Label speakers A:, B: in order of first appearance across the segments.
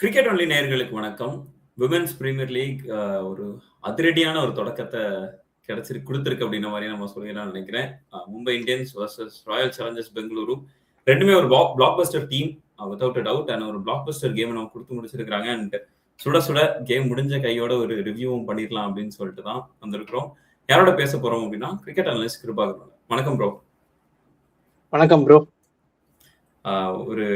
A: Cricket only நேயர்களுக்கு வணக்கம். Women's premier league ஒரு அதிரடியான ஒரு தொடக்கத்தை கிடைச்சிரு கொடுத்துருக்கு அப்படின்ற மாதிரி நம்ம சொல்லிடலாம் நினைக்கிறேன். Mumbai Indians versus Royal Challengers Bengaluru ரெண்டுமே ஒரு block blockbuster team without doubt and ஒரு பிளாக் பஸ்டர் கேம் நம்ம கொடுத்து முடிச்சிருக்காங்க அண்ட் சுட சுட கேம் முடிஞ்ச கையோட ஒரு ரிவ்யூவும் பண்ணிடலாம் அப்படின்னு சொல்லிட்டு தான் வந்திருக்கிறோம். யாரோட பேச போறோம் அப்படின்னா கிரிக்கெட் அனலிஸ்ட் கிருபாகர் வணக்கம் ப்ரோ
B: வணக்கம் ப்ரோ
A: ஒரு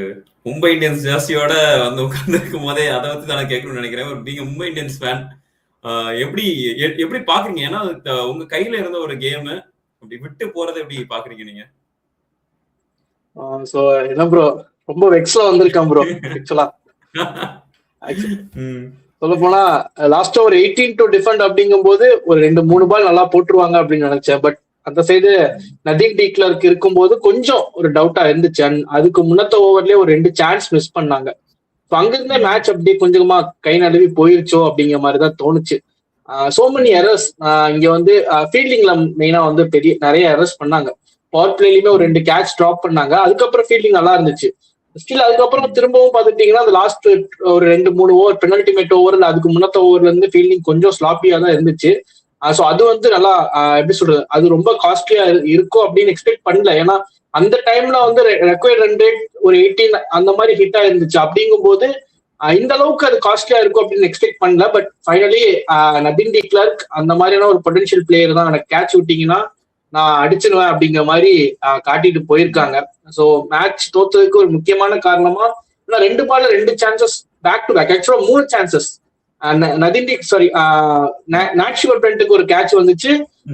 A: மும்பை இந்தியன்ஸ் ஜெர்சியோட வந்து உட்கார்ந்துருக்கும் போதே அதை வச்சு நான் கேட்கணும்னு நினைக்கிறேன். ஒரு நீங்க மும்பை இந்தியன்ஸ் ஃபேன் எப்படி எப்படி பாக்குறீங்க? ஏன்னா உங்க கையில இருந்த ஒரு கேம் அப்படி விட்டு போறதை எப்படி பாக்குறீங்க நீங்க?
B: சோ என்ன ப்ரோ ரொம்ப வெக்ஸ்ல வந்திருக்கேன் ப்ரோ ஆக்சுவலா சொல்ல போனா லாஸ்டா ஒரு எயிட்டீன் டு டிஃபெண்ட் அப்படிங்கும் போது ஒரு ரெண்டு மூணு பால் நல்லா போட்டுருவாங்க அப்படின்னு நினைச்சேன். பட் அந்த சைடு நதீம் டி கிளர்க் இருக்கும்போது கொஞ்சம் ஒரு டவுட்டா இருந்துச்சு. அண்ட் அதுக்கு முன்னத்த ஓவர்லயே ஒரு ரெண்டு சான்ஸ் மிஸ் பண்ணாங்க. ஸோ அங்கிருந்தே மேட்ச் அப்படி கொஞ்சமா கை நழுவி போயிருச்சோ அப்படிங்கிற மாதிரி தான் தோணுச்சு சோ மெனி எரர்ஸ் இங்க வந்து ஃபீல்டிங்ல மெயினா வந்து பெரிய நிறைய எரர்ஸ் பண்ணாங்க. பவர் பிளேலயுமே ஒரு ரெண்டு கேட்ச் ட்ராப் பண்ணாங்க. அதுக்கப்புறம் ஃபீல்டிங் நல்லா இருந்துச்சு. ஸ்டில் அதுக்கப்புறம் திரும்பவும் பார்த்துட்டீங்கன்னா அந்த லாஸ்ட் ஒரு ரெண்டு மூணு ஓவர் பெனல்டிமேட் ஓவர் அதுக்கு முன்னத்த ஓவர்ல இருந்து ஃபீல்டிங் கொஞ்சம் ஸ்லாப்பியா தான் இருந்துச்சு. ஸோ அது வந்து நல்லா எப்படி சொல்றது அது ரொம்ப காஸ்ட்லியா இருக்கும் அப்படின்னு எக்ஸ்பெக்ட் பண்ணல. ஏன்னா அந்த டைம்ல வந்து ரெக்வயர்ட் ரன் ரேட் ஒரு எயிட்டீன் அந்த மாதிரி ஹிட் ஆயிருந்துச்சு. அப்படிங்கும்போது போது இந்த அளவுக்கு அது காஸ்ட்லியா இருக்கும் அப்படின்னு எக்ஸ்பெக்ட் பண்ணல. But finally Nadine de Klerk அந்த மாதிரியான ஒரு பொட்டன்ஷியல் பிளேயர் தான் எனக்கு கேட்ச் விட்டீங்கன்னா நான் அடிச்சிருவேன் அப்படிங்கிற மாதிரி காட்டிட்டு போயிருக்காங்க. ஸோ மேட்ச் தோத்ததுக்கு ஒரு முக்கியமான காரணமா ரெண்டு பால்ல ரெண்டு சான்சஸ் பேக் டு பேக் ஆக்சுவலா மூணு சான்சஸ் நதிண்டி சாரி நாட்ஷுவர் பென்ட்டுக்கு ஒரு கேட்ச் வந்துச்சு.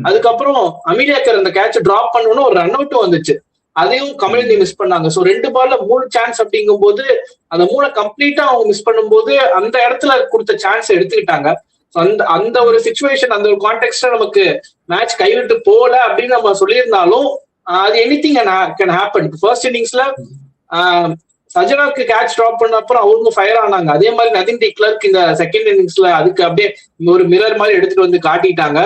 B: அதுக்கப்புறம் அமீலியாக்கர் அந்த கேட்ச் டிராப் பண்ணணும் ஒரு ரன் அவுட்டும் வந்துச்சு. அதையும் கமலிந்தி மிஸ் பண்ணாங்க. சோ ரெண்டு பால்ல மூணு சான்ஸ் அப்படிங்கும் போது அந்த மூணை கம்ப்ளீட்டா அவங்க மிஸ் பண்ணும்போது அந்த இடத்துல கொடுத்த சான்ஸ் எடுத்துக்கிட்டாங்க. அந்த அந்த ஒரு சுச்சுவேஷன் அந்த ஒரு கான்டெக்ட்ல நமக்கு மேட்ச் கைவிட்டு போகல அப்படின்னு நம்ம சொல்லியிருந்தாலும் அது any thing can happen first இன்னிங்ஸ்ல சஜனாக்கு கேட்ச் ட்ராப் பண்ண அப்புறம் அவங்க ஃபயர் ஆனாங்க. அதே மாதிரி நதின் டி கிளர்க் இந்த செகண்ட் இன்னிங்ஸ்ல அதுக்கு அப்படியே ஒரு மிரர் மாதிரி எடுத்துட்டு வந்து காட்டிட்டாங்க.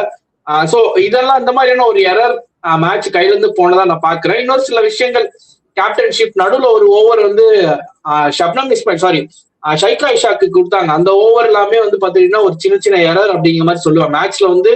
B: சோ இதெல்லாம் இந்த மாதிரியான ஒரு எரர் மேட்ச் கையில இருந்து போனதா நான் பாக்குறேன் இன்னொரு சில விஷயங்கள் கேப்டன்ஷிப் நடுவுல ஒரு ஓவர் வந்து ah Shabnim Ismail sorry Saika இஷாக்கு கொடுத்தாங்க. அந்த ஓவர் எல்லாமே வந்து பாத்தீங்கன்னா ஒரு சின்ன சின்ன எரர் அப்படிங்கிற மாதிரி சொல்லுவாங்க. மேட்ச்ல வந்து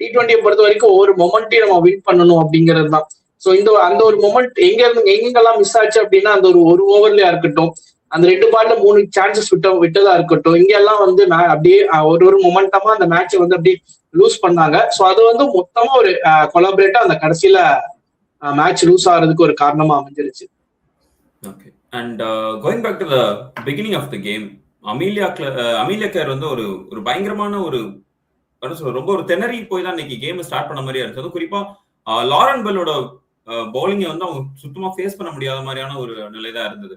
B: டி ட்வெண்ட்டியை பொறுத்த வரைக்கும் ஒவ்வொரு மொமெண்ட்டையும் நம்ம வின் பண்ணணும் அப்படிங்கிறது தான். சோ இந்த அந்த ஒரு மொமெண்ட் எங்க இருந்து எங்கெங்கெல்லாம் மிஸ் ஆச்சு அப்படின்னா அந்த ஒரு ஒரு ஓவர்லயா இருக்கட்டும். அந்த ரெண்டு பால்ல மூணு சான்சஸ் விட்ட விட்டதா இருக்கட்டும். இங்க எல்லாம் வந்து அப்படியே ஒரு ஒரு மொமெண்டமா அந்த மேட்சை வந்து அப்படியே லூஸ் பண்ணாங்க. சோ அது வந்து மொத்தமா ஒரு கொலாபரேட்டா அந்த கடைசியில மேட்ச் லூஸ் ஆகிறதுக்கு ஒரு காரணமா அமைஞ்சிருச்சு.
A: Okay and going back to the beginning of the game Amelia கிள- அமீலியா கேர் வந்து ஒரு ஒரு பயங்கரமான ஒரு ரொம்ப ஒரு திணறி போய் தான் இன்னைக்கு கேம் ஸ்டார்ட் பண்ண மாதிரியா இருந்தது குறிப்பா லாரன் பெல்லோட பவுலிங்கை வந்து அவங்க சுத்தமா ஃபேஸ் பண்ண முடியாத மாதிரியான ஒரு நிலை தான் இருந்தது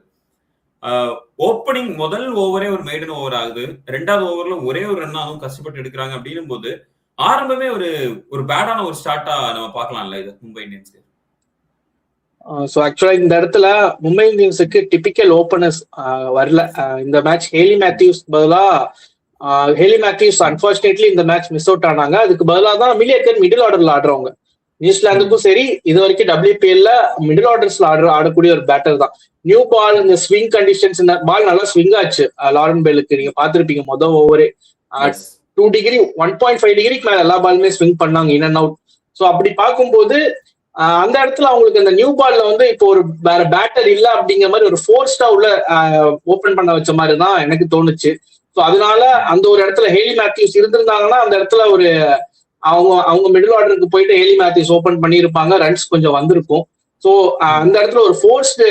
A: ஓப்பனிங் முதல் ஓவரே ஒரு மெய்டன் ஓவர் ஆகுது. ரெண்டாவது ஓவர்ல ஒரே ஒரு ரன் அதுவும் கஷ்டப்பட்டு எடுக்கிறாங்க அப்படின்னும் போது ஆரம்பமே ஒரு ஒரு பேடான ஒரு ஸ்டார்ட்டா நம்ம பார்க்கலாம்ல இது மும்பை இந்தியன்ஸ்
B: ஸோ ஆக்சுவலா இந்த இடத்துல மும்பை இந்தியன்ஸுக்கு டிபிக்கல் ஓப்பனர்ஸ் வரல. இந்த மேட்ச் ஹேலி மேத்யூஸ் பதிலா ஹேலி மேத்யூஸ் அன்பார்ச்சுனேட்லி இந்த மேட்ச் மிஸ் அவுட் ஆனாங்க. அதுக்கு பதிலாக தான் மிலியக்கர் மிடில் ஆர்டர்ல ஆடுறவங்க. நியூசிலாந்துக்கும் சரி இது வரைக்கும் டபிள்யூபிஎல்ல மிடில் ஆர்டர்ஸ்ல ஆடுற ஆடக்கூடிய ஒரு பேட்டர் தான். நியூ பால் இந்த ஸ்விங் கண்டிஷன்ஸ் இந்த பால் நல்லா ஸ்விங் ஆச்சு. லாரன் பெல்லுக்கு நீங்க பார்த்திருப்பீங்க மொதல் ஓவரே two degree one point five டிகிரிக்கு மேல எல்லா பாலுமே ஸ்விங் பண்ணாங்க இன் அண்ட் அவுட் ஸோ அப்படி பார்க்கும்போது அந்த இடத்துல அவங்களுக்கு அந்த நியூ பால்ல வந்து இப்போ ஒரு வேற பேட்டர் இல்ல அப்படிங்கிற மாதிரி ஒரு ஃபோர்ஸ்டா உள்ள ஓபன் பண்ண வச்ச மாதிரி தான் எனக்கு தோணுச்சு. ஸோ அதனால அந்த ஒரு இடத்துல ஹேலி மேத்யூஸ் இருந்திருந்தாங்கன்னா அந்த இடத்துல ஒரு அவங்க அவங்க மிடில் ஆர்டருக்கு போயிட்டு ஏலி மேத்யூஸ் ஓபன் பண்ணியிருப்பாங்க. ரன்ஸ் கொஞ்சம் வந்திருக்கும். ஸோ அந்த இடத்துல ஒரு ஃபோர்ஸ்டு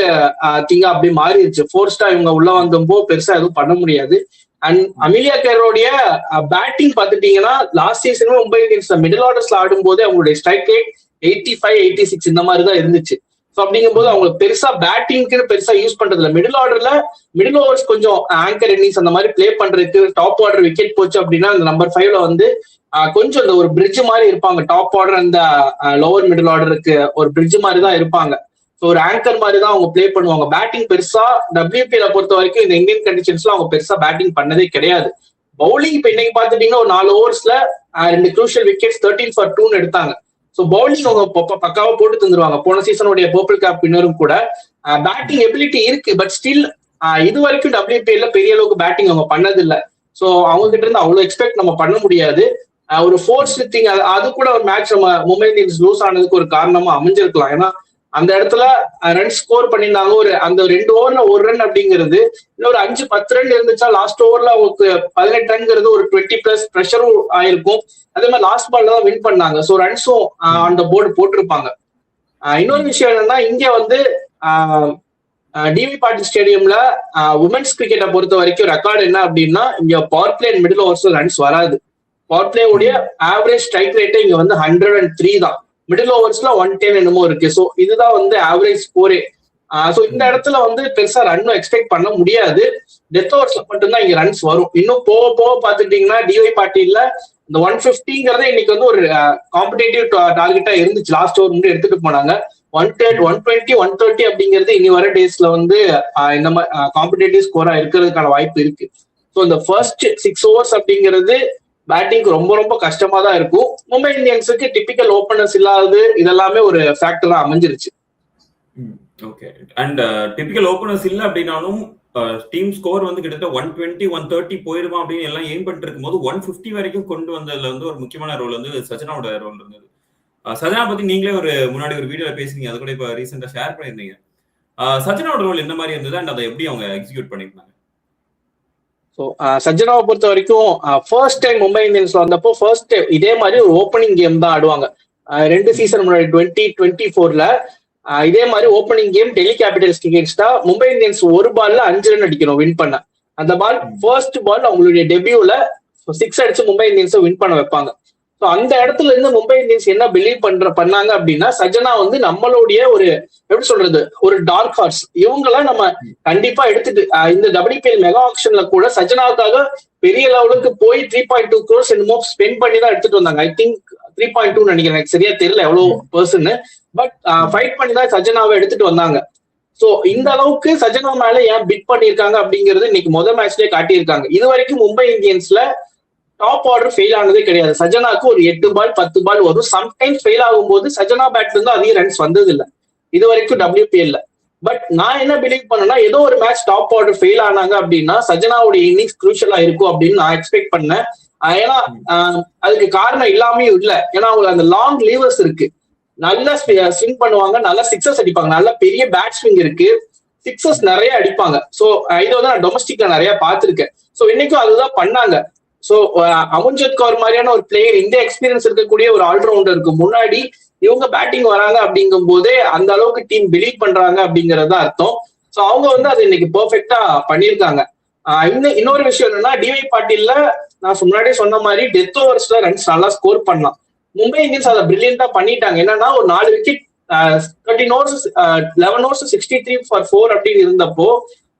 B: திங்கா அப்படியே மாறிடுச்சு. ஃபோர்ஸ்டா இவங்க உள்ள வந்தப்போ பெருசா எதுவும் பண்ண முடியாது. அண்ட் அமிலியா கேரோடைய பேட்டிங் பார்த்துட்டீங்கன்னா லாஸ்ட் சீசனும் மும்பை இந்தியன்ஸ் மிடில் ஆர்டர்ஸ்ல ஆடும்போது அவங்களுடைய strike rate eighty five eighty six இந்த மாதிரி தான் இருந்துச்சு. ஸோ அப்படிங்கும்போது அவங்க பெருசா பேட்டிங்க்கு பெருசா யூஸ் பண்றது மிடில் ஆர்டர்ல மிடில் ஓவர்ஸ் கொஞ்சம் ஆங்கர் இன்னிங்ஸ் அந்த மாதிரி ப்ளே பண்றதுக்கு டாப் ஆர்டர் விக்கெட் போச்சு அப்படின்னா அந்த நம்பர் ஃபைவ்ல வந்து கொஞ்சம் இந்த ஒரு பிரிட்ஜ் மாதிரி இருப்பாங்க. டாப் ஆர்டர் அந்த லோவர் மிடில் ஆர்டருக்கு ஒரு பிரிட்ஜ் மாதிரி தான் இருப்பாங்க. ஸோ ஒரு ஆங்கர் மாதிரி தான் அவங்க ப்ளே பண்ணுவாங்க. பேட்டிங் பெருசா டபிள்யூபிஎல பொறுத்த வரைக்கும் இந்த இந்தியன் கண்டிஷன்ஸ்ல அவங்க பெருசா பேட்டிங் பண்ணதே கிடையாது. பவுலிங் இப்ப இன்னைக்கு பாத்துட்டீங்கன்னா ஒரு நாலு ஓவர்ஸ்ல ரெண்டு க்ரூஷியல் விக்கெட்ஸ் தேர்ட்டின் ஃபார் டூன்னு எடுத்தாங்க. ஸோ பவுலிங் அவங்க பக்காவா போட்டு தந்துருவாங்க. போன சீசனுடைய பர்பிள் கேப் பின்னரும் கூட. பேட்டிங் எபிலிட்டி இருக்கு பட் ஸ்டில் இது வரைக்கும் டபிள்யூபிஎல்ல பெரிய அளவுக்கு பேட்டிங் அவங்க பண்ணதில்லை. ஸோ அவங்க கிட்ட இருந்து அவ்வளவு எக்ஸ்பெக்ட் நம்ம பண்ண முடியாது. ஒரு ஃபோர்ஸ் திங் அது கூட ஒரு மேட்ச் நம்ம மும்பை இந்தியன்ஸ் லூஸ் ஆனதுக்கு ஒரு காரணமா அமைஞ்சிருக்கலாம். ஏன்னா அந்த இடத்துல ரன் ஸ்கோர் பண்ணியிருந்தாங்க. ஒரு அந்த ரெண்டு ஓவர்ல ஒரு ரன் அப்படிங்கிறது இன்னொரு அஞ்சு பத்து ரன் இருந்துச்சா லாஸ்ட் ஓவர்ல அவங்களுக்கு பதினெட்டு ரன்ங்கிறது ஒரு டுவெண்ட்டி பிளஸ் ப்ரெஷரும் ஆயிருக்கும். அதே மாதிரி லாஸ்ட் பால்ல தான் வின் பண்ணாங்க. ஸோ ரன்ஸும் அந்த போர்டு போட்டிருப்பாங்க. இன்னொரு விஷயம் என்னன்னா இங்க வந்து டிவி பாட்டில் ஸ்டேடியம்ல உமன்ஸ் கிரிக்கெட்டை பொறுத்த வரைக்கும் ரெக்கார்டு என்ன அப்படின்னா இங்க பவர் பிளே மிடில் ஓவர்ஸ்ல ரன்ஸ் வராது. பவர் பிளே உடைய ஆவரேஜ் ஸ்ட்ரைக் ரேட்டே இங்க வந்து ஹண்ட்ரட் அண்ட் த்ரீ தான். மிடில் ஓவர்ஸ்ல ஒன் டென் என்னமோ இருக்கு. ஸோ இதுதான் வந்து ஆவரேஜ் ஸ்கோரே ஸோ இந்த இடத்துல வந்து பெருசா ரன்னும் எக்ஸ்பெக்ட் பண்ண முடியாது. டெத் ஓவர்ஸ்ல மட்டும்தான் இங்க ரன்ஸ் வரும். இன்னும் போக போக பார்த்துட்டீங்கன்னா டிஒய் பாட்டில இந்த ஒன் பிப்டிங்கிறத இன்னைக்கு வந்து ஒரு காம்படேட்டிவ் டார்கெட்டா இருந்துச்சு. லாஸ்ட் ஓவர் மட்டும் எடுத்துட்டு போனாங்க. One ten one twenty one thirty அப்படிங்கிறது இனி வர டேஸ்ல வந்து இந்த மாதிரி காம்படேட்டிவ் ஸ்கோரா இருக்கிறதுக்கான வாய்ப்பு இருக்கு. ஸோ இந்த ஃபர்ஸ்ட் சிக்ஸ் ஓவர்ஸ் அப்படிங்கிறது பேட்டிங்க்கு ரொம்ப ரொம்ப கஷ்டமா தான் இருக்கும். மும்பை இந்தியன்ஸுக்கு டிபிக்கல் ஓப்பனர்ஸ் இல்லாதது இதெல்லாமே ஒரு ஃபேக்டரா அமைஞ்சிருச்சு.
A: ஓகே அண்ட் டிபிக்கல் ஓப்பனர்ஸ் இல்ல அப்படின்னாலும் uh, டீம் ஸ்கோர் வந்து கிட்டத்தட்ட ஒன் டுவெண்ட்டி ஒன் தேர்ட்டி போயிருமா அப்படின்னு எல்லாம் எய்ம் பண்ணிட்டு இருக்கும்போது ஒன் ஃபிஃப்டி வரைக்கும் கொண்டு வந்ததுல வந்து ஒரு முக்கியமான ரோல் வந்து சஜனாவோட ரோல் இருந்தது. Uh, சஜனா பத்தி நீங்களே ஒரு முன்னாடி ஒரு வீடியோல பேசுனீங்க. அது கூட இப்ப ரீசெண்டா ஷேர் பண்ணியிருந்தீங்க. Uh, சஜனாவோட ரோல் என்ன மாதிரி இருந்தது? அண்ட் அதை எப்படி அவங்க எக்ஸிக்யூட் பண்ணிருந்தாங்க
B: ஸோ சஜ்ஜனாவை பொறுத்த வரைக்கும் ஃபர்ஸ்ட் டைம் மும்பை இந்தியன்ஸ்ல வந்தப்போ ஃபர்ஸ்ட் டைம் இதே மாதிரி ஒரு ஓப்பனிங் கேம் தான் ஆடுவாங்க. ரெண்டு சீசன் முன்னாடி டுவெண்ட்டி டுவெண்ட்டி ஃபோர்ல இதே மாதிரி ஓப்பனிங் கேம் டெல்லி கேபிட்டல்ஸ் எகேன்ஸ்டா மும்பை இந்தியன்ஸ் ஒரு பால்ல அஞ்சு ரன் அடிக்கணும் வின் பண்ண. அந்த பால் ஃபர்ஸ்ட் பால் அவங்களுடைய டெபியூல சிக்ஸ் அடிச்சு மும்பை இந்தியன்ஸை வின் பண்ண வைப்பாங்க. ஸோ அந்த இடத்துல இருந்து மும்பை இந்தியன்ஸ் என்ன பிலீவ் பண்ற பண்ணாங்க அப்படின்னா சஜனா வந்து நம்மளுடைய ஒரு எப்படி சொல்றது ஒரு டார்க் ஹார்ஸ் இவங்கெல்லாம் நம்ம கண்டிப்பா எடுத்துட்டு இந்த டபிள்யூபிஎல் மெகா ஆக்ஷன்ல கூட சஜனாவுக்காக பெரிய லெவலுக்கு போய் த்ரீ பாயிண்ட் டூ க்ரோர்ஸ் என்னமோ ஸ்பெண்ட் பண்ணி தான் எடுத்துட்டு வந்தாங்க. I think three point two நினைக்கிறேன். எனக்கு சரியா தெரியல எவ்வளவு பர்சன் பட் ஃபைட் பண்ணி தான் சஜனாவை எடுத்துட்டு வந்தாங்க. சோ இந்த அளவுக்கு சஜனா மேல ஏன் பிட் பண்ணிருக்காங்க அப்படிங்கறது இன்னைக்கு முதல் மேட்ச்லயே காட்டியிருக்காங்க. இது வரைக்கும் மும்பை இந்தியன்ஸ்ல டாப் ஆர்டர் ஃபெயில் ஆனதே கிடையாது. சஜனாக்கு ஒரு எட்டு பால் பத்து பால் வரும். சம்டைம்ஸ் ஃபெயில் ஆகும்போது சஜனா பேட்ல இருந்து அதிக ரன்ஸ் வந்தது இல்லை இது வரைக்கும் டபிள்யூபிஎல்ல பட் நான் என்ன பிலீவ் பண்ணேன்னா ஏதோ ஒரு மேட்ச் டாப் ஆர்டர் ஃபெயில் ஆனாங்க அப்படின்னா சஜனாவுடைய இன்னிங்ஸ் குரூஷலா இருக்கும் அப்படின்னு நான் எக்ஸ்பெக்ட் பண்ணேன். ஏன்னா அதுக்கு காரணம் இல்லாமையும் இல்ல. ஏன்னா அவங்க அந்த லாங் லீவர்ஸ் இருக்கு. நல்லா ஸ்விங் பண்ணுவாங்க. நல்லா சிக்ஸஸ் அடிப்பாங்க. நல்ல பெரிய பேட் ஸ்விங் இருக்கு. சிக்ஸஸ் நிறைய அடிப்பாங்க. சோ இதை வந்து நான் டொமஸ்டிக்ல நிறைய பார்த்திருக்கேன். சோ இன்னைக்கும் அதுதான் பண்ணாங்க. சோ அமுன்ஜத் கவர் மாதிரியான ஒரு பிளேயர் இந்த எக்ஸ்பீரியன்ஸ் இருக்கக்கூடிய ஒரு ஆல்ரவுண்டருக்கு முன்னாடி இவங்க பேட்டிங் வராங்க அப்படிங்கும் போதே அந்த அளவுக்கு டீம் பிலீவ் பண்றாங்க அப்படிங்கறது அர்த்தம். சோ அவங்க வந்து அதை இன்னைக்கு பெர்ஃபெக்டா பண்ணியிருக்காங்க. இன்னும் இன்னொரு விஷயம் என்னன்னா டிவை பாட்டில்ல நான் முன்னாடியே சொன்ன மாதிரி டெத் ஓவர்ஸ்ல ரன்ஸ் நல்லா ஸ்கோர் பண்ணலாம். மும்பை இந்தியன்ஸ் அதை பிரில்லியண்டா பண்ணிட்டாங்க. என்னன்னா ஒரு நாலு wicket thirteen overs eleven overs sixty three for four அப்படின்னு இருந்தப்போ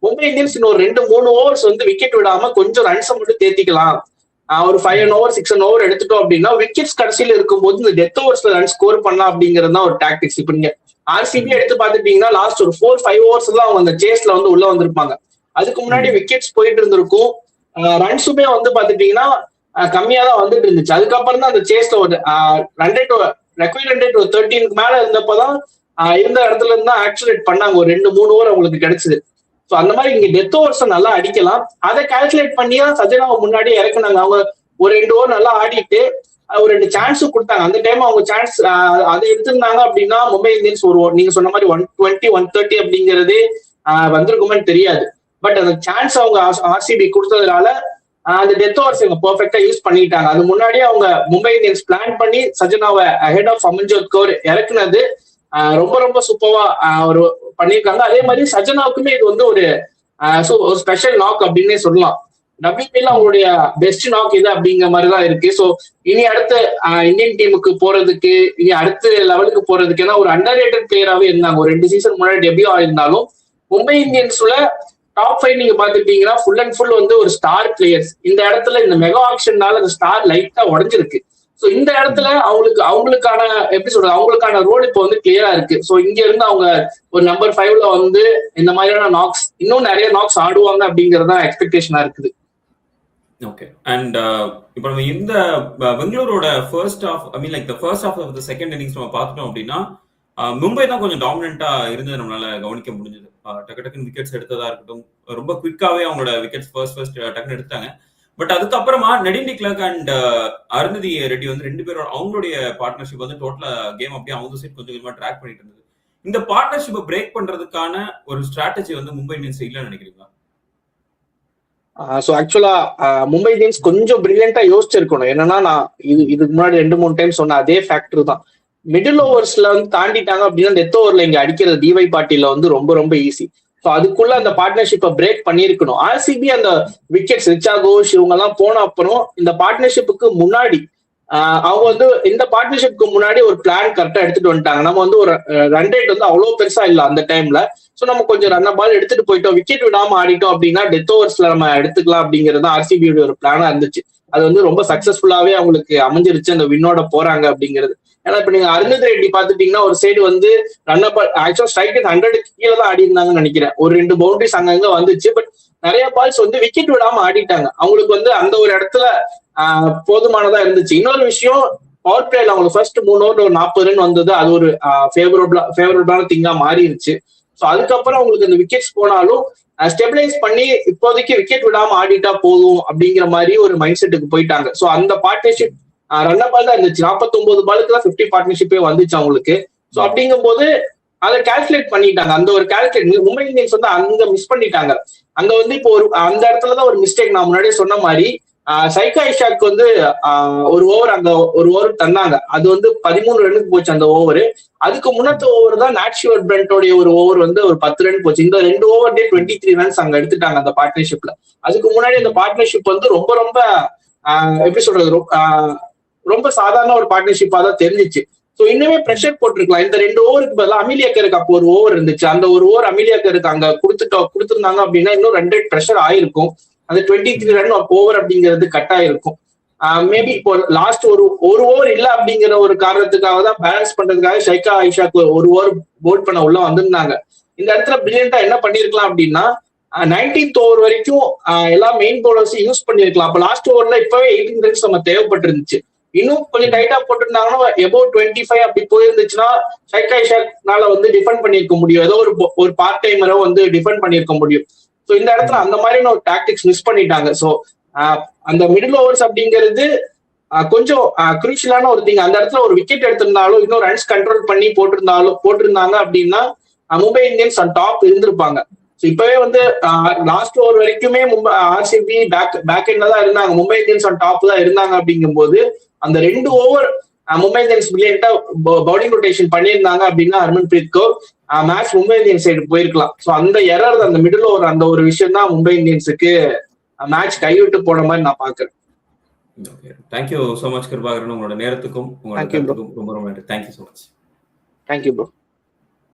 B: மும்பை இந்தியன்ஸ் இன்னொரு ரெண்டு மூணு ஓவர்ஸ் வந்து விக்கெட் விடாம கொஞ்சம் ரன்ஸை மட்டும் தேத்திக்கலாம். ஒரு five an over six an over எடுத்துட்டோம் அப்படின்னா விக்கெட்ஸ் கடைசியில் இருக்கும்போது இந்த டெத் ஓவர்ஸ்ல ரன் ஸ்கோர் பண்ணலாம் அப்படிங்கிறது தான் ஒரு டாக்டிக்ஸ் இப்போ நீங்க ஆர்சிபி எடுத்து பார்த்துட்டீங்கன்னா லாஸ்ட் ஒரு ஃபோர் ஃபைவ் ஓவர்ஸ் தான் அவங்க அந்த சேஸ்ல வந்து உள்ள வந்திருப்பாங்க. அதுக்கு முன்னாடி விக்கெட்ஸ் போயிட்டு இருந்திருக்கும். ரன்ஸுமே வந்து பாத்துட்டீங்கன்னா கம்மியா தான் வந்துட்டு இருந்துச்சு. அதுக்கப்புறம் தான் அந்த சேஸ்ல ஒரு run rate required run rate ஒரு தேர்ட்டீனுக்கு மேல இருந்தப்பதான் இருந்த இடத்துல இருந்து தான் ஆக்சுவலேட் பண்ணாங்க. ஒரு ரெண்டு மூணு ஓவர் அவங்களுக்கு கிடைச்சது. ஸோ அந்த மாதிரி இங்க டெத் ஓவர்ஸ் நல்லா அடிக்கலாம். அதை கால்குலேட் பண்ணி தான் சஜனாவை முன்னாடி இறக்குனாங்க. அவங்க ஒரு ரெண்டு ஓவர் நல்லா ஆடிட்டு ஒரு ரெண்டு சான்ஸும் கொடுத்தாங்க. அந்த டைம் அவங்க சான்ஸ் அதை எடுத்திருந்தாங்க அப்படின்னா மும்பை இந்தியன்ஸ் ஒரு நீங்க சொன்ன மாதிரி ஒன் டுவெண்ட்டி ஒன் தேர்ட்டி அப்படிங்கிறது வந்திருக்குமான்னு தெரியாது. பட் அந்த சான்ஸ் அவங்க ஆர்சிபி கொடுத்ததுனால அந்த டெத் ஓவர்ஸ் இவங்க பெர்ஃபெக்டா யூஸ் பண்ணிட்டாங்க அது முன்னாடியே அவங்க மும்பை இந்தியன்ஸ் பிளான் பண்ணி சஜனாவை ஹெட் ஆஃப் அமன்ஜோத் கவுர் இறக்குனது ரொம்ப ரொம்ப சூப்பரா ஒரு பண்ணியிருக்காங்க அதே மாதிரி சஜனாவுக்குமே இது வந்து ஒரு ஒரு ஸ்பெஷல் நாக் அப்படின்னே சொல்லலாம். டபிள்யூபியில் அவங்களுடைய பெஸ்ட் நாக் இது அப்படிங்கிற மாதிரி தான் இருக்கு. ஸோ இனி அடுத்த இந்தியன் டீமுக்கு போறதுக்கு இனி அடுத்த லெவலுக்கு போறதுக்கு ஏன்னா ஒரு அண்டர் ரேட்டட் பிளேயராகவே இருந்தாங்க. ஒரு ரெண்டு சீசன் முன்னாடி டெபியூ ஆயிருந்தாலும் மும்பை இந்தியன்ஸ்ல டாப் ஃபைவ் நீங்க பாத்துட்டீங்கன்னா ஃபுல் அண்ட் ஃபுல் வந்து ஒரு ஸ்டார் பிளேயர்ஸ் இந்த இடத்துல இந்த மெகா ஆக்ஷன்னால அந்த ஸ்டார் லைட்டா உடஞ்சிருக்கு. ஸோ இந்த இடத்துல அவங்களுக்கு அவங்களுக்கான எப்படி சொல்றது அவங்களுக்கான ரோல் இப்போ வந்து கிளியரா இருக்கு. ஸோ இங்க இருந்து அவங்க ஒரு நம்பர் ஃபைவ்ல வந்து இந்த மாதிரியான நாக்ஸ் இன்னும் நிறைய நாக்ஸ் ஆடுவாங்க அப்படிங்கறதா எக்ஸ்பெக்டேஷனா இருக்குது.
A: ஓகே அண்ட் இப்போ நம்ம இந்த uh, பெங்களூரோட first half I mean like the first half of the second innings நம்ம பார்த்துட்டோம் அப்படின்னா uh, மும்பை தான் கொஞ்சம் டாமினண்டா இருந்தது நம்மளால கவனிக்க முடிஞ்சது. Uh, டக்கு டக்குன்னு விக்கெட்ஸ் எடுத்ததா இருக்கட்டும் ரொம்ப குவிக்காவே அவங்களோட விக்கெட்ஸ் ஃபர்ஸ்ட் ஃபர்ஸ்ட் டக்குன்னு எடுத்தாங்க பட் அதுக்கப்புறமா Nadine de Klerk and uh, Arundhati Reddy வந்து ரெண்டு பேரோட அவங்களுடைய பார்ட்னர்ஷிப் வந்து டோட்டலா கேம் அப்படியே அவங்க சைட் கொஞ்சம் கொஞ்சமா ட்ராக் பண்ணிட்டு இருந்தது. இந்த பார்ட்னர்ஷிப்பை பிரேக் பண்றதுக்கான ஒரு ஸ்ட்ராட்டஜி வந்து மும்பை இந்தியன்ஸ் இல்லைன்னு நினைக்கிறீங்களா?
B: ஸோ ஆக்சுவலா மும்பை இந்தியன்ஸ் கொஞ்சம் பிரில்லியண்டா யோசிச்சிருக்கணும். என்னன்னா நான் இது இதுக்கு முன்னாடி ரெண்டு மூணு டைம் சொன்ன அதே ஃபேக்டர் தான். மிடில் ஓவர்ஸ்ல வந்து தாண்டிட்டாங்க அப்படின்னா டெத் ஓவர்ல இங்க அடிக்கிற டிவை பாட்டில வந்து ரொம்ப ரொம்ப ஈஸி ஸோ அதுக்குள்ள அந்த பார்ட்னர்ஷிப்பை பிரேக் பண்ணியிருக்கணும். ஆர்சிபி அந்த விக்கெட்ஸ் ரிச்சா கோஷ் இவங்க எல்லாம் போன அப்புறம் இந்த பார்ட்னர்ஷிப்புக்கு முன்னாடி அவங்க வந்து இந்த பார்ட்னர்ஷிப்க்கு முன்னாடி ஒரு பிளான் கரெக்டா எடுத்துட்டு வந்துட்டாங்க. நம்ம வந்து ஒரு ரன் ரேட் வந்து அவ்வளவு பெருசா இல்ல அந்த டைம்ல சோ நம்ம கொஞ்சம் ரன்ன பால் எடுத்துட்டு போயிட்டோம். விக்கெட் விடாம ஆடிட்டோம் அப்படின்னா டெத் ஓவர்ஸ்ல நம்ம எடுத்துக்கலாம் அப்படிங்கிறது ஆர்சிபியோட ஒரு பிளானா இருந்துச்சு. அது வந்து ரொம்ப சக்சஸ்ஃபுல்லாவே அவங்களுக்கு அமைஞ்சிருச்சு. அந்த வின்னோட போறாங்க அப்படிங்கிறது. ஏன்னா இப்ப நீங்க அருந்ததி ரெட்டி பாத்துட்டீங்கன்னா ஒரு சைடு வந்து ரன் பால் ஆக்சுவலா ஸ்ட்ரைக் ஹண்ட்ரட் ஹண்ட்ரடுக்கு கீழே தான் ஆடி இருந்தாங்கன்னு நினைக்கிறேன். ஒரு ரெண்டு பவுண்டரிஸ் அங்கங்க வந்துச்சு. பட் நிறைய பால்ஸ் வந்து விக்கெட் விடாம ஆடிட்டாங்க. அவங்களுக்கு வந்து அந்த ஒரு இடத்துல போதுமானதா இருந்துச்சு. இன்னொரு விஷயம் பவர் பிளேல அவங்களுக்கு ஃபர்ஸ்ட் மூணு ஓவர் ஒரு நாற்பது ரன் வந்தது. அது ஒரு ஃபேவரபிளா ஃபேவரபிளான திங்கா மாறிடுச்சு ஸோ அதுக்கப்புறம் அவங்களுக்கு அந்த விக்கெட்ஸ் போனாலும் ஸ்டெபிலைஸ் பண்ணி இப்போதைக்கு விக்கெட் விடாம ஆடிட்டா போதும் அப்படிங்கிற மாதிரி ஒரு மைண்ட் செட்டுக்கு போயிட்டாங்க. ஸோ அந்த பார்ட்னர்ஷிப் ரன் பால் தான் இருந்துச்சு. நாற்பத்தொன்பது பாலுக்கு தான் ஃபிஃப்டி பார்ட்னர்ஷிப்பே வந்துச்சு அவங்களுக்கு. ஸோ அப்படிங்கும் போது அதை கால்குலேட் பண்ணிட்டாங்க. அந்த ஒரு கால்குலேட் மும்பை இந்தியன்ஸ் வந்து அங்க மிஸ் பண்ணிட்டாங்க. அங்க வந்து இப்போ ஒரு அந்த இடத்துலதான் ஒரு மிஸ்டேக் நான் முன்னாடியே சொன்ன மாதிரி சைகா இஷாக்கு வந்து ஒரு ஓவர் அந்த ஒரு ஓவர் தந்தாங்க. அது வந்து பதிமூணு ரன்னுக்கு போச்சு அந்த ஓவர் அதுக்கு முன்னத்த ஓவர் தான் நாட்ஷிவர் பிரண்டோடைய ஒரு ஓவர் வந்து ஒரு பத்து ரன் போச்சு. இந்த ரெண்டு ஓவர்லயே டுவெண்ட்டி த்ரீ ரன்ஸ் அங்க எடுத்துட்டாங்க அந்த பார்ட்னர்ஷிப்ல அதுக்கு முன்னாடி அந்த பார்ட்னர்ஷிப் வந்து ரொம்ப ரொம்ப எப்படி சொல்றது ரொம்ப சாதாரண ஒரு பார்ட்னர்ஷிப்பா தான் தெரிஞ்சிச்சு. ஸோ இன்னுமே ப்ரெஷர் போட்டிருக்கலாம். இந்த ரெண்டு ஓவருக்கு பதிலாக அமிலியாக்கருக்கு அப்போ ஒரு ஓவர் இருந்துச்சு. அந்த ஒரு ஓவர் அமிலியாக்கருக்கு அங்க கொடுத்துட்டோம் கொடுத்துருந்தாங்க அப்படின்னா இன்னும் ரெண்டு ப்ரெஷர் ஆயிருக்கும். அந்த டுவெண்ட்டி த்ரீ ரன் ஓவர் அப்படிங்கிறது கட் ஆயிருக்கும். மேபி இப்போ லாஸ்ட் ஒரு ஒரு ஓவர் இல்ல அப்படிங்கிற ஒரு காரணத்துக்காக தான் பேலன்ஸ் பண்றதுக்காக ஷைகா ஐஷாக்கு ஒரு ஓவர் போல்ட் பண்ண உள்ள வந்திருந்தாங்க. இந்த இடத்துல பிரில்லியண்டா என்ன பண்ணிருக்கலாம் அப்படின்னா நைன்டீன்த் ஓவர் வரைக்கும் எல்லா மெயின் பவுலர்ஸும் யூஸ் பண்ணிருக்கலாம். அப்ப லாஸ்ட் ஓவர்ல இப்பவே எயிட்டீன் ரன்ஸ் நம்ம தேவைப்பட்டிருந்துச்சு. இன்னும் கொஞ்சம் டைட்டா போட்டிருந்தாங்கன்னா எபோ டுவெண்ட்டி ஃபைவ் அப்படி போயிருந்துச்சுன்னா ஷைகா வந்து டிஃபெண்ட் பண்ணிருக்க முடியும். ஏதோ ஒரு ஒரு பார்ட் டைமரோ வந்து டிஃபெண்ட் பண்ணிருக்க முடியும். ஸோ இந்த இடத்துல அந்த மாதிரியான ஒரு டாக்டிக்ஸ் மிஸ் பண்ணிட்டாங்க. ஸோ அந்த மிடில் ஓவர்ஸ் அப்படிங்கிறது கொஞ்சம் குரூஷியலான ஒரு திங் அந்த இடத்துல ஒரு விக்கெட் எடுத்திருந்தாலும் இன்னும் ரன்ஸ் கண்ட்ரோல் பண்ணி போட்டிருந்தாலும் போட்டிருந்தாங்க அப்படின்னா மும்பை இந்தியன்ஸ் அண்ட் டாப் இருந்திருப்பாங்க. இப்பவே வந்து லாஸ்ட் ஓவர் வரைக்குமே மும்பை ஆர்சிபி பேக் பேக் எண்ட்ல தான் இருந்தாங்க. மும்பை இந்தியன்ஸ் அண்ட் டாப் தான் இருந்தாங்க அப்படிங்கும்போது அந்த ரெண்டு ஓவர் மும்பை இந்தியன்ஸ் பிரில்லியண்டா பவுலிங் ரொட்டேஷன் பண்ணியிருந்தாங்க அப்படின்னா Harmanpreet Kaur match Mumbai Indians side போயிருக்கலாம். ஸோ அந்த எரர் அந்த மிடில் ஓவர் அந்த ஒரு விஷயம் தான் மும்பை இந்தியன்ஸுக்கு மேட்ச் கைவிட்டு போன மாதிரி நான் பாக்குறேன்
A: தேங்க்யூ சோ மச் கிருபாகரன் உங்களோட நேரத்துக்கும் உங்களோட ரொம்ப ரொம்ப நன்றி. Thank you so much
B: thank you bro